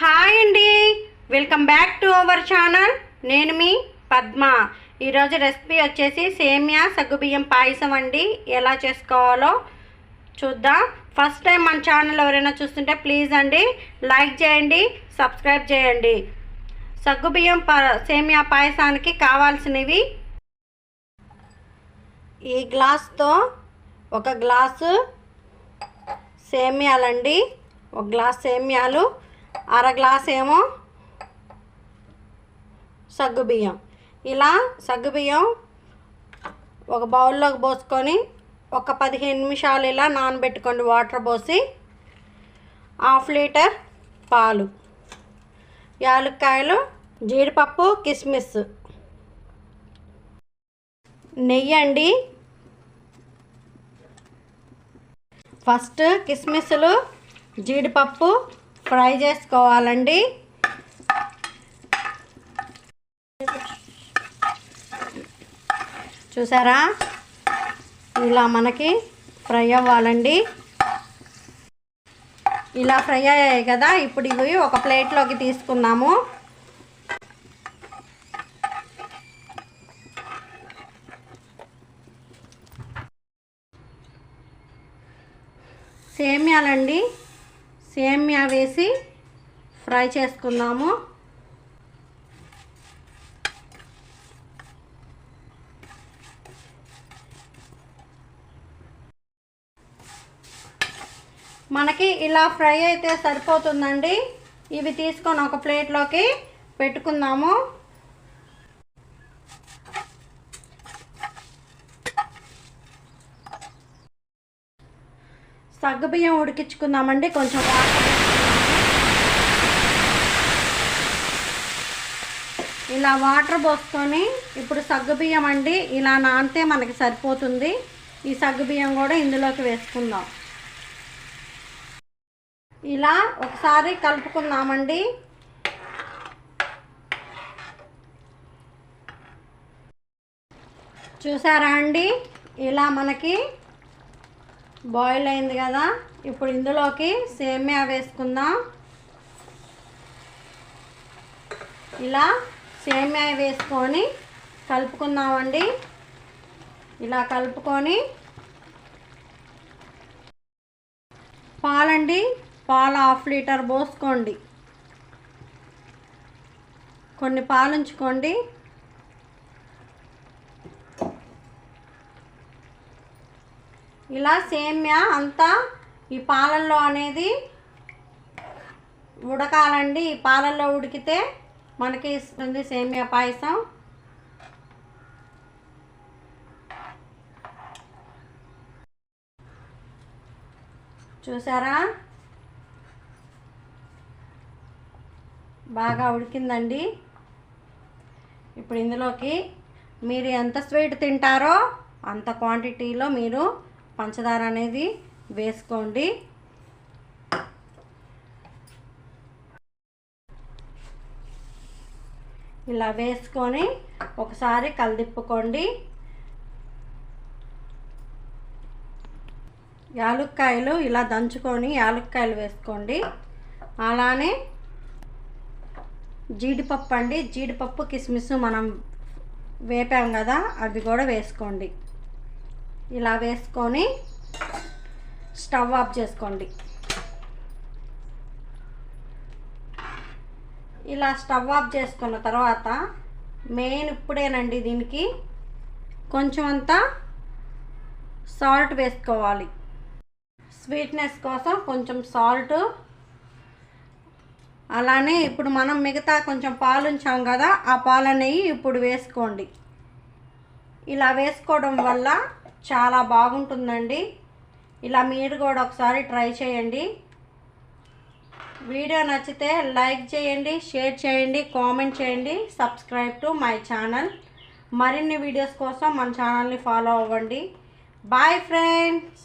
Hi అండి. Welcome back to our channel. నేను మీ పద్మ. ఈరోజు రెసిపీ వచ్చేసి సేమియా సగ్గుబియ్యం పాయసం అండి. ఎలా చేసుకోవాలో చూద్దాం. ఫస్ట్ టైం మన ఛానల్ ఎవరైనా చూస్తుంటే ప్లీజ్ అండి లైక్ చేయండి సబ్స్క్రైబ్ చేయండి. సగ్గుబియ్యం ప సేమియా పాయసానికి కావాల్సినవి ఈ గ్లాస్తో ఒక గ్లాసు సేమియాలండి. ఒక గ్లాస్ సేమియాలు అర గ్లాస్ ఏమో సగ్గుబియ్యం ఇలా సగ్గుబియ్యం ఒక బౌల్లోకి పోసుకొని ఒక పదిహేను నిమిషాలు ఇలా నానబెట్టుకోండి. వాటర్ పోసి హాఫ్ లీటర్ పాలు యాలక్కాయలు జీడిపప్పు కిస్మిస్. నెయ్యి అండి. ఫస్ట్ కిస్మిస్లు జీడిపప్పు ఫ్రై చేసుకోవాలండి. చూసారా? ఇలా మనకి ఫ్రై అవ్వాలండి. ఇలా ఫ్రై అయ్యాయి కదా ఇప్పుడు ఇవి ఒక ప్లేట్లోకి తీసుకుందాము. సేమ్యాలండి. సేమ్యా వేసి ఫ్రై చేసుకుందాము. మనకి ఇలా ఫ్రై అయితే సరిపోతుందండి. ఇవి తీసుకొని ఒక ప్లేట్లోకి పెట్టుకుందాము. సగ్గుబియ్యం ఉడికించుకుందామండి. కొంచెం ఇలా వాటర్ పోసుకొని ఇప్పుడు సగ్గుబియ్యం అండి ఇలా నానితే మనకి సరిపోతుంది. ఈ సగ్గుబియ్యం కూడా ఇందులోకి వేసుకుందాం. ఇలా ఒకసారి కలుపుకుందామండి. చూసారా అండి? ఇలా మనకి బాయిల్ అయింది కదా. ఇప్పుడు ఇందులోకి సేమియా వేసుకుందాం. ఇలా సేమియా వేసుకొని కలుపుకుందామండి. ఇలా కలుపుకొని పాలండి. పాలు హాఫ్ లీటర్ పోసుకోండి. కొన్ని పాలు ఉంచుకోండి. ఇలా సేమ్యా అంతా ఈ పాలల్లో అనేది ఉడకాలండి. ఈ పాలల్లో ఉడికితే మనకి ఇస్తుంది సేమియా పాయసం. చూసారా? బాగా ఉడికిందండి. ఇప్పుడు ఇందులోకి మీరు ఎంత స్వీట్ తింటారో అంత క్వాంటిటీలో మీరు పంచదార అనేది వేసుకోండి. ఇలా వేసుకొని ఒకసారి కలిదిప్పుకోండి. యాలుక్కాయలు ఇలా దంచుకొని యాలుక్కాయలు వేసుకోండి. అలానే జీడిపప్పు అండి. జీడిపప్పు కిస్మిస్ మనం వేపాం కదా అవి కూడా వేసుకోండి. ఇలా వేసుకొని స్టవ్ ఆఫ్ చేసుకోండి. ఇలా స్టవ్ ఆఫ్ చేసుకున్న తర్వాత మెయిన్ ఇప్పుడేనండి దీనికి కొంచెం అంతా సాల్ట్ వేసుకోవాలి. స్వీట్నెస్ కోసం కొంచెం సాల్ట్. అలానే ఇప్పుడు మనం మిగతా కొంచెం పాలు ఉంచాం కదా ఆ పాలు ఇప్పుడు వేసుకోండి. ఇలా వేసుకోవడం వల్ల చాలా బాగుంటుందండి. ఇలా మీరు కూడా ఒకసారి ట్రై చేయండి. వీడియో నచ్చితే లైక్ చేయండి షేర్ చేయండి కామెంట్ చేయండి సబ్స్క్రైబ్ టు మై ఛానల్. మరిన్ని వీడియోస్ కోసం మన ఛానల్ని ఫాలో అవ్వండి. Bye friends!